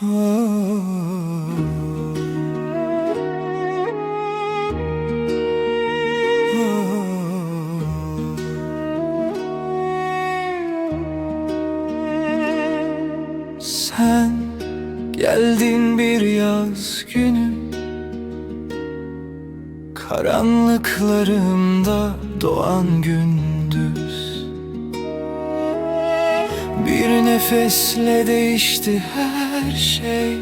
Sen geldin bir yaz günü Karanlıklarımda doğan gündüz Bir nefesle değişti her şey.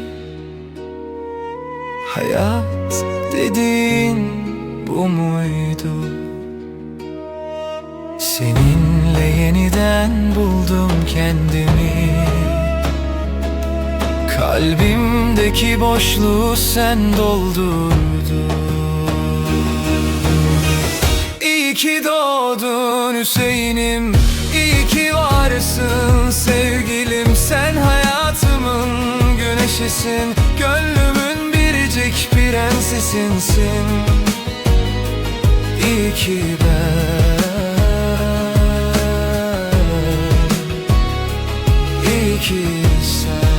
Hayat dediğin bu muydu? Seninle yeniden buldum kendimi. Kalbimdeki boşluğu sen doldurdun ki doğdun Hüseyin'im. İyi ki varsın sevgilim. Sen hayatımın güneşisin. Gönlümün biricik prensesinsin. İyi ki ben. İyi ki sen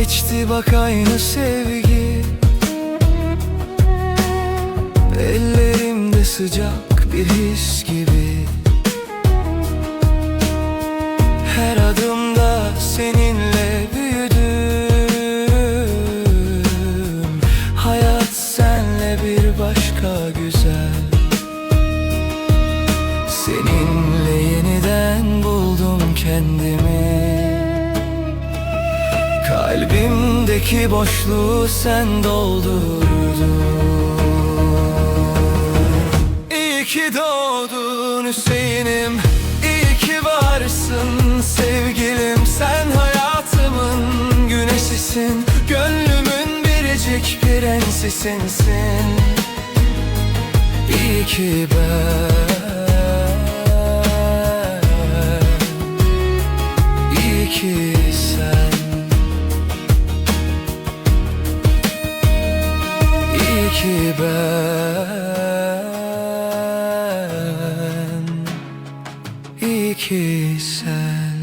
geçti bak aynı sevgi. Ellerimde sıcak bir his gibi. Her adımda seninle büyüdüm. Hayat senle bir başka güzel. Seninle yeniden buldum kendimi Kalbimdeki boşluğu sen doldurdun. İyi ki doğdun Hüseyin'im. İyi ki varsın sevgilim. Sen hayatımın güneşisin. Gönlümün biricik prensesinsin İyi ki ben. İyi ki ki ben. İyi ki sen